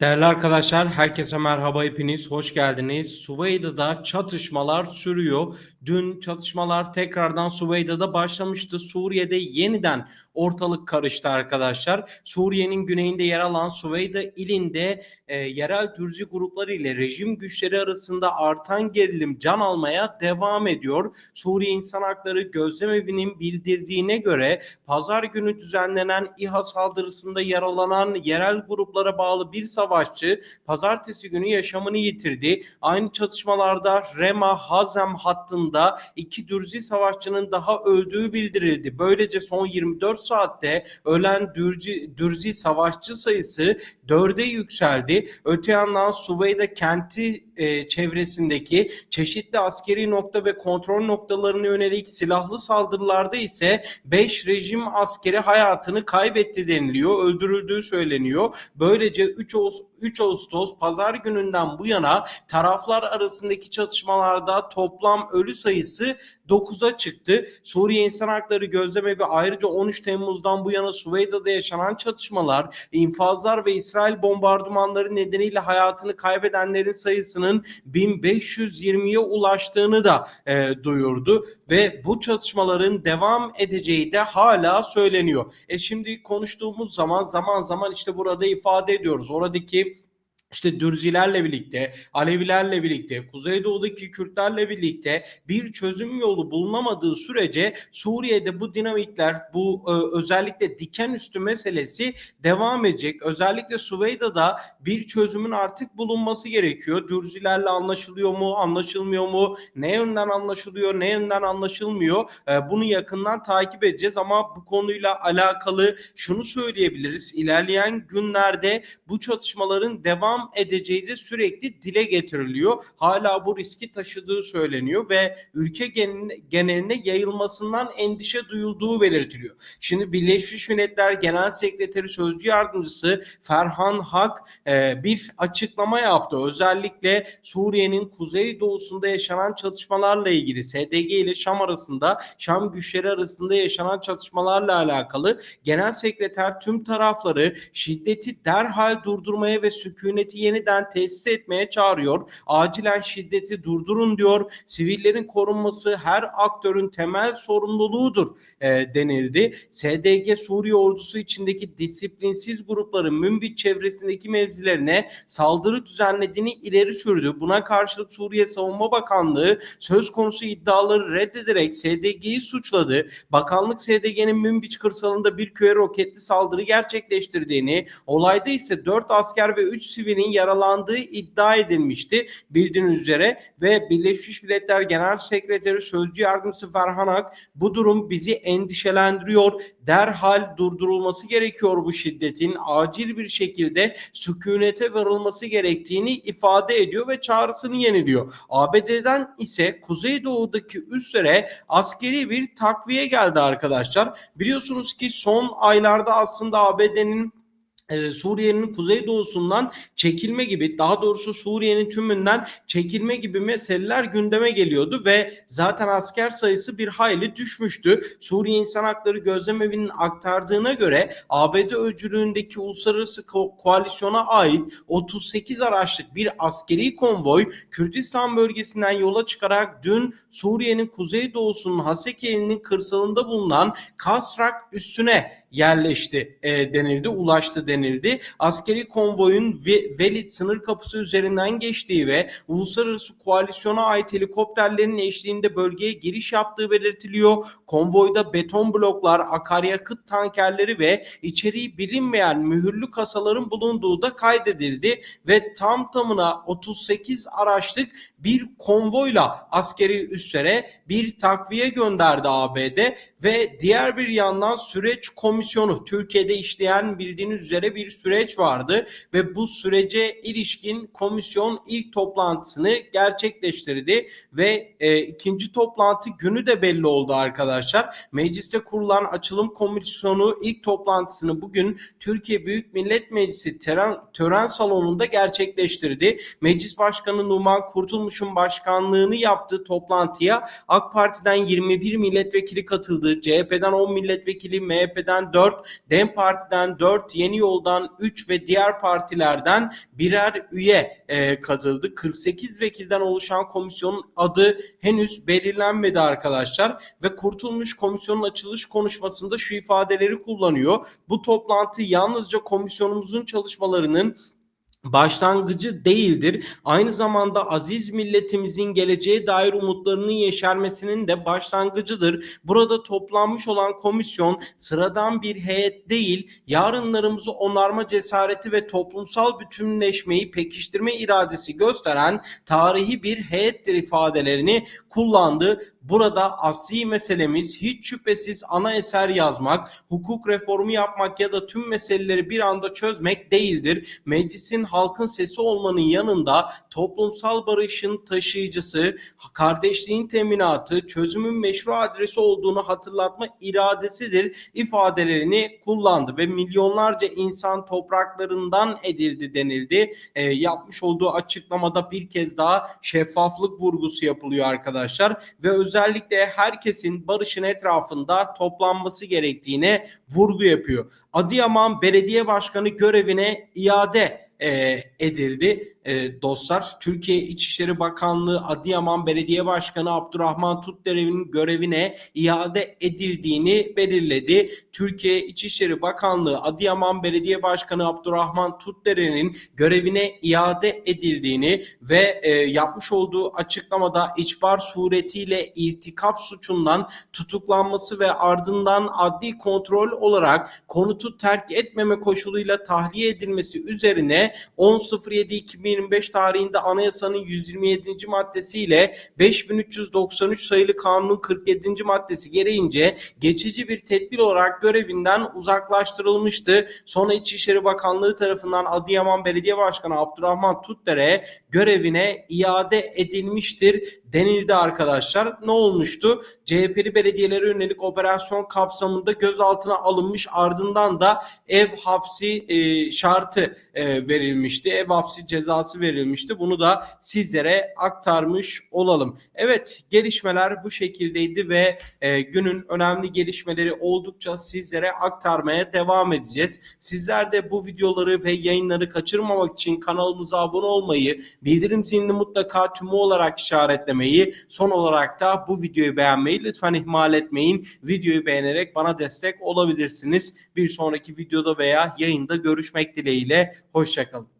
Değerli arkadaşlar, herkese merhaba hepiniz, hoş geldiniz. Suveydo'da çatışmalar sürüyor. Dün çatışmalar tekrardan Suveydo'da başlamıştı. Suriye'de yeniden ortalık karıştı arkadaşlar. Suriye'nin güneyinde yer alan Suveydo ilinde e, yerel Dürzi grupları ile rejim güçleri arasında artan gerilim can almaya devam ediyor. Suriye İnsan Hakları Gözlem Evi'nin bildirdiğine göre pazar günü düzenlenen İHA saldırısında yaralanan yerel gruplara bağlı bir savaşçı pazartesi günü yaşamını yitirdi. Aynı çatışmalarda Rema Hazem hattında iki Dürzi savaşçının daha öldüğü bildirildi. Böylece son 24 saatte ölen Dürzi, Dürzi savaşçı sayısı 4'e yükseldi. Öte yandan Suveyda kenti e, çevresindeki çeşitli askeri nokta ve kontrol noktalarına yönelik silahlı saldırılarda ise 5 rejim askeri hayatını kaybetti deniliyor. Öldürüldüğü söyleniyor. Böylece 3 Ağustos 3 Ağustos pazar gününden bu yana taraflar arasındaki çatışmalarda toplam ölü sayısı 9'a çıktı. Suriye İnsan Hakları Gözlem ve ayrıca 13 Temmuz'dan bu yana Suveydo'da yaşanan çatışmalar, infazlar ve İsrail bombardımanları nedeniyle hayatını kaybedenlerin sayısının 1520'ye ulaştığını da e, duyurdu ve bu çatışmaların devam edeceği de hala söyleniyor. E şimdi konuştuğumuz zaman zaman zaman işte burada ifade ediyoruz. Oradaki işte Dürzilerle birlikte, Alevilerle birlikte, Kuzeydoğu'daki Kürtlerle birlikte bir çözüm yolu bulunamadığı sürece Suriye'de bu dinamikler, bu e, özellikle diken üstü meselesi devam edecek. Özellikle Suveydo'da bir çözümün artık bulunması gerekiyor. Dürzilerle anlaşılıyor mu, anlaşılmıyor mu? Ne yönden anlaşılıyor, ne yönden anlaşılmıyor? E, bunu yakından takip edeceğiz ama bu konuyla alakalı şunu söyleyebiliriz. İlerleyen günlerde bu çatışmaların devam edeceği de sürekli dile getiriliyor. Hala bu riski taşıdığı söyleniyor ve ülke geneline yayılmasından endişe duyulduğu belirtiliyor. Şimdi Birleşmiş Milletler Genel Sekreteri Sözcü Yardımcısı Ferhan Hak e, bir açıklama yaptı. Özellikle Suriye'nin kuzey doğusunda yaşanan çatışmalarla ilgili SDG ile Şam arasında Şam güçleri arasında yaşanan çatışmalarla alakalı Genel Sekreter tüm tarafları şiddeti derhal durdurmaya ve sükunet hükümeti yeniden tesis etmeye çağırıyor. Acilen şiddeti durdurun diyor. Sivillerin korunması her aktörün temel sorumluluğudur e, denildi. SDG Suriye ordusu içindeki disiplinsiz grupların Münbit çevresindeki mevzilerine saldırı düzenlediğini ileri sürdü. Buna karşılık Suriye Savunma Bakanlığı söz konusu iddiaları reddederek SDG'yi suçladı. Bakanlık SDG'nin Münbit kırsalında bir köye roketli saldırı gerçekleştirdiğini, olayda ise 4 asker ve 3 sivil sivilin yaralandığı iddia edilmişti bildiğiniz üzere ve Birleşmiş Milletler Genel Sekreteri Sözcü Yardımcısı Ferhan Ak bu durum bizi endişelendiriyor. Derhal durdurulması gerekiyor bu şiddetin acil bir şekilde sükunete varılması gerektiğini ifade ediyor ve çağrısını yeniliyor. ABD'den ise Kuzeydoğu'daki üslere askeri bir takviye geldi arkadaşlar. Biliyorsunuz ki son aylarda aslında ABD'nin e, Suriye'nin kuzeydoğusundan çekilme gibi daha doğrusu Suriye'nin tümünden çekilme gibi meseleler gündeme geliyordu ve zaten asker sayısı bir hayli düşmüştü. Suriye İnsan Hakları Gözlem Evi'nin aktardığına göre ABD öncülüğündeki uluslararası ko- koalisyona ait 38 araçlık bir askeri konvoy Kürdistan bölgesinden yola çıkarak dün Suriye'nin kuzeydoğusunun Haseke'nin kırsalında bulunan Kasrak üssüne yerleşti e, denildi, ulaştı denildi. Askeri konvoyun ve Velid sınır kapısı üzerinden geçtiği ve uluslararası koalisyona ait helikopterlerin eşliğinde bölgeye giriş yaptığı belirtiliyor. Konvoyda beton bloklar, akaryakıt tankerleri ve içeriği bilinmeyen mühürlü kasaların bulunduğu da kaydedildi ve tam tamına 38 araçlık bir konvoyla askeri üslere bir takviye gönderdi ABD ve diğer bir yandan süreç komisyonu Türkiye'de işleyen bildiğiniz üzere bir süreç vardı ve bu sürece ilişkin komisyon ilk toplantısını gerçekleştirdi ve e, ikinci toplantı günü de belli oldu arkadaşlar. Mecliste kurulan açılım komisyonu ilk toplantısını bugün Türkiye Büyük Millet Meclisi tören, tören salonunda gerçekleştirdi. Meclis Başkanı Numan Kurtulmuş'un başkanlığını yaptığı toplantıya AK Parti'den 21 milletvekili katıldı. CHP'den 10 milletvekili, MHP'den Partisi'nden 4, DEM Parti'den 4, Yeni Yol'dan 3 ve diğer partilerden birer üye e, katıldı. 48 vekilden oluşan komisyonun adı henüz belirlenmedi arkadaşlar ve Kurtulmuş Komisyonun açılış konuşmasında şu ifadeleri kullanıyor. Bu toplantı yalnızca komisyonumuzun çalışmalarının başlangıcı değildir. Aynı zamanda aziz milletimizin geleceğe dair umutlarının yeşermesinin de başlangıcıdır. Burada toplanmış olan komisyon sıradan bir heyet değil, yarınlarımızı onarma cesareti ve toplumsal bütünleşmeyi pekiştirme iradesi gösteren tarihi bir heyettir ifadelerini kullandı. Burada asli meselemiz hiç şüphesiz ana eser yazmak, hukuk reformu yapmak ya da tüm meseleleri bir anda çözmek değildir. Meclisin halkın sesi olmanın yanında toplumsal barışın taşıyıcısı, kardeşliğin teminatı, çözümün meşru adresi olduğunu hatırlatma iradesidir ifadelerini kullandı ve milyonlarca insan topraklarından edildi denildi. E, yapmış olduğu açıklamada bir kez daha şeffaflık vurgusu yapılıyor arkadaşlar ve özellikle herkesin barışın etrafında toplanması gerektiğine vurgu yapıyor. Adıyaman Belediye Başkanı görevine iade e, edildi e, dostlar. Türkiye İçişleri Bakanlığı Adıyaman Belediye Başkanı Abdurrahman Tutderevi'nin görevine iade edildiğini belirledi. Türkiye İçişleri Bakanlığı Adıyaman Belediye Başkanı Abdurrahman Tutderevi'nin görevine iade edildiğini ve e, yapmış olduğu açıklamada içbar suretiyle irtikap suçundan tutuklanması ve ardından adli kontrol olarak konutu terk etmeme koşuluyla tahliye edilmesi üzerine 10.07.2025 tarihinde anayasanın 127. maddesiyle 5393 sayılı kanunun 47. maddesi gereğince geçici bir tedbir olarak görevinden uzaklaştırılmıştı. Sonra İçişleri Bakanlığı tarafından Adıyaman Belediye Başkanı Abdurrahman Tutdere görevine iade edilmiştir denildi arkadaşlar. Ne olmuştu? CHP'li belediyelere yönelik operasyon kapsamında gözaltına alınmış ardından da ev hapsi e, şartı e, verilmişti. Ev hapsi cezası verilmişti. Bunu da sizlere aktarmış olalım. Evet gelişmeler bu şekildeydi ve e, günün önemli gelişmeleri oldukça sizlere aktarmaya devam edeceğiz. Sizler de bu videoları ve yayınları kaçırmamak için kanalımıza abone olmayı, bildirim zilini mutlaka tümü olarak işaretlemeyi, son olarak da bu videoyu beğenmeyi lütfen ihmal etmeyin. Videoyu beğenerek bana destek olabilirsiniz. Bir sonraki videoda veya yayında görüşmek dileğiyle. Hoşçakalın.